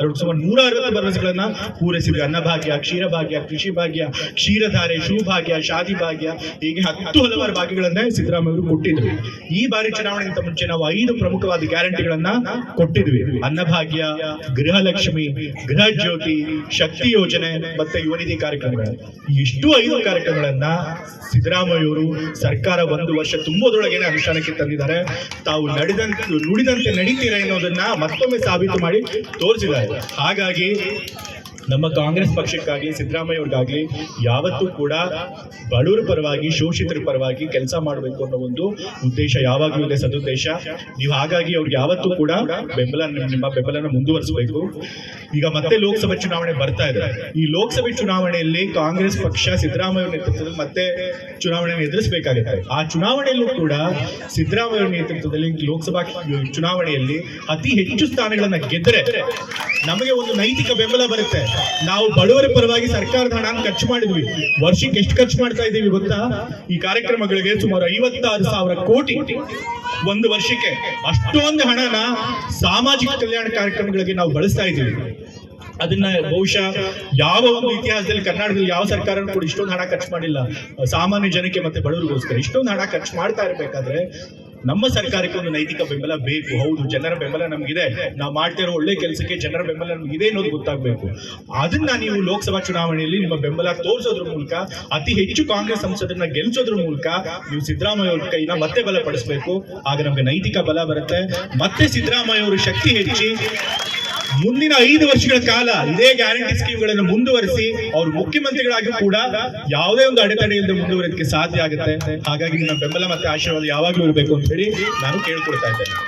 ಅದ್ರ ಸುಮಾರು ನೂರ ಅರವತ್ತು ಭರವಸೆಗಳನ್ನ ಪೂರೈಸಿದ್ವಿ. ಅನ್ನಭಾಗ್ಯ, ಕ್ಷೀರಭಾಗ್ಯ ಕೃಷಿ ಭಾಗ್ಯ ಕ್ಷೀರಧಾರೆ ಶಿವಭಾಗ್ಯ ಶಾದಿ ಭಾಗ್ಯ ಹೀಗೆ ಹತ್ತು ಹಲವಾರು ಭಾಗ್ಯಗಳನ್ನೇ ಸಿದ್ದರಾಮಯ್ಯ ಕೊಟ್ಟಿದ್ವಿ. ಈ ಬಾರಿ ಚುನಾವಣೆಗಿಂತ ಮುಂಚೆ ನಾವು ಐದು ಪ್ರಮುಖವಾದ ಗ್ಯಾರಂಟಿಗಳನ್ನ ಕೊಟ್ಟಿದ್ವಿ. ಅನ್ನಭಾಗ್ಯ, ಗೃಹಲಕ್ಷ್ಮಿ ಗೃಹ ಜ್ಯೋತಿ ಶಕ್ತಿ ಯೋಜನೆ ಮತ್ತೆ ಯುವನಿಧಿ ಕಾರ್ಯಕ್ರಮಗಳು. ಇಷ್ಟು ಐದು ಕಾರ್ಯಕ್ರಮಗಳನ್ನ ಸಿದ್ದರಾಮಯ್ಯ ಅವರು ಸರ್ಕಾರ ಒಂದು ವರ್ಷ ತುಂಬೋದ್ರೊಳಗೇನೆ ಅನುಷ್ಠಾನಕ್ಕೆ ತಂದಿದ್ದಾರೆ. ತಾವು ನಡೆದಂತೆ, ನುಡಿದಂತೆ ನಡೀತೀರಾ ಎನ್ನುವುದನ್ನ ಮತ್ತೊಮ್ಮೆ ಸಾಬೀತು ಮಾಡಿ ತೋರಿಸಿದ್ದಾರೆ. ಹಾಗಾಗಿ ನಮ್ಮ ಕಾಂಗ್ರೆಸ್ ಪಕ್ಷಕ್ಕಾಗಿ ಸಿದ್ದರಾಮಯ್ಯ ಅವ್ರಿಗಾಗಲಿ ಯಾವತ್ತೂ ಕೂಡ ಬಡವರ ಪರವಾಗಿ, ಶೋಷಿತರ ಪರವಾಗಿ ಕೆಲಸ ಮಾಡಬೇಕು ಅನ್ನೋ ಒಂದು ಉದ್ದೇಶ ಯಾವಾಗಲೂ ಇದೆ ಸದುದ್ದೇಶ. ನೀವು ಹಾಗಾಗಿ ಅವ್ರಿಗೆ ಯಾವತ್ತೂ ಕೂಡ ಬೆಂಬಲ, ನಿಮ್ಮ ಬೆಂಬಲನ ಮುಂದುವರಿಸಬೇಕು. ಈಗ ಮತ್ತೆ ಲೋಕಸಭೆ ಚುನಾವಣೆ ಬರ್ತಾ ಇದೆ. ಈ ಲೋಕಸಭೆ ಚುನಾವಣೆಯಲ್ಲಿ ಕಾಂಗ್ರೆಸ್ ಪಕ್ಷ ಸಿದ್ದರಾಮಯ್ಯ ನೇತೃತ್ವದಲ್ಲಿ ಮತ್ತೆ ಚುನಾವಣೆಯನ್ನು ಎದುರಿಸಬೇಕಾಗುತ್ತೆ. ಆ ಚುನಾವಣೆಯಲ್ಲೂ ಕೂಡ ಸಿದ್ದರಾಮಯ್ಯ ನೇತೃತ್ವದಲ್ಲಿ ಲೋಕಸಭಾ ಚುನಾವಣೆಯಲ್ಲಿ ಅತಿ ಹೆಚ್ಚು ಸ್ಥಾನಗಳನ್ನು ಗೆದ್ದರೆ ನಮಗೆ ಒಂದು ನೈತಿಕ ಬೆಂಬಲ ಬರುತ್ತೆ. ನಾವು ಬಡವರ ಪರವಾಗಿ ಸರ್ಕಾರದ ಹಣ ಖರ್ಚು ಮಾಡಿದ್ವಿ. ವರ್ಷಕ್ಕೆ ಎಷ್ಟು ಖರ್ಚು ಮಾಡ್ತಾ ಇದ್ದೀವಿ ಗೊತ್ತಾ? ಈ ಕಾರ್ಯಕ್ರಮಗಳಿಗೆ ಸುಮಾರು ಐವತ್ತಾರು ಸಾವಿರ ಕೋಟಿ. ಒಂದು ವರ್ಷಕ್ಕೆ ಅಷ್ಟೊಂದು ಹಣನ ಸಾಮಾಜಿಕ ಕಲ್ಯಾಣ ಕಾರ್ಯಕ್ರಮಗಳಿಗೆ ನಾವು ಬಳಸ್ತಾ ಇದ್ದೀವಿ. ಅದನ್ನ ಬಹುಶಃ ಯಾವ ಒಂದು ಇತಿಹಾಸದಲ್ಲಿ ಕರ್ನಾಟಕದಲ್ಲಿ ಯಾವ ಸರ್ಕಾರ ಕೂಡ ಇಷ್ಟೊಂದು ಹಣ ಖರ್ಚು ಮಾಡಿಲ್ಲ. ಸಾಮಾನ್ಯ ಜನಕ್ಕೆ ಮತ್ತೆ ಬಡವರಿಗೋಸ್ಕರ ಇಷ್ಟೊಂದು ಹಣ ಖರ್ಚು ಮಾಡ್ತಾ ಇರಬೇಕಾದ್ರೆ ನಮ್ಮ ಸರ್ಕಾರಕ್ಕೆ ಒಂದು ನೈತಿಕ ಬೆಂಬಲ ಬೇಕು. ಹೌದು, ಜನರ ಬೆಂಬಲ ನಮಗಿದೆ. ನಾವು ಮಾಡ್ತಿರೋ ಒಳ್ಳೆ ಕೆಲಸಕ್ಕೆ ಜನರ ಬೆಂಬಲ ನಮಗಿದೆ ಅನ್ನೋದು ಗೊತ್ತಾಗಬೇಕು. ಅದನ್ನ ನೀವು ಲೋಕಸಭಾ ಚುನಾವಣೆಯಲ್ಲಿ ನಿಮ್ಮ ಬೆಂಬಲ ತೋರಿಸೋದ್ರ ಮೂಲಕ, ಅತಿ ಹೆಚ್ಚು ಕಾಂಗ್ರೆಸ್ ಸಂಸದರನ್ನ ಗೆಲ್ಲಿಸೋದ್ರ ಮೂಲಕ ನೀವು ಸಿದ್ದರಾಮಯ್ಯ ಅವ್ರ ಕೈನ ಮತ್ತೆ ಬಲಪಡಿಸಬೇಕು. ಆಗ ನಮಗೆ ನೈತಿಕ ಬಲ ಬರುತ್ತೆ. ಮತ್ತೆ ಸಿದ್ದರಾಮಯ್ಯ ಅವರು ಶಕ್ತಿ ಹೆಚ್ಚಿ ಮುಂದಿನ ಐದು ವರ್ಷಗಳ ಕಾಲ ಇದೇ ಗ್ಯಾರಂಟಿ ಸ್ಕೀಮ್ಗಳನ್ನು ಮುಂದುವರಿಸಿ ಅವರು ಮುಖ್ಯಮಂತ್ರಿಗಳಾಗಿ ಕೂಡ ಯಾವುದೇ ಒಂದು ಅಡೆತಡೆಯಿಂದ ಮುಂದುವರಿಯೋದಕ್ಕೆ ಸಾಧ್ಯ ಆಗುತ್ತೆ. ಹಾಗಾಗಿ ನಿಮ್ಮ ಬೆಂಬಲ ಮತ್ತೆ ಆಶೀರ್ವಾದ ಯಾವಾಗಲೂ ಇರಬೇಕು ಅಂತ ಹೇಳಿ ನಾನು ಕೇಳ್ಕೊಳ್ತಾ ಇದ್ದೇನೆ.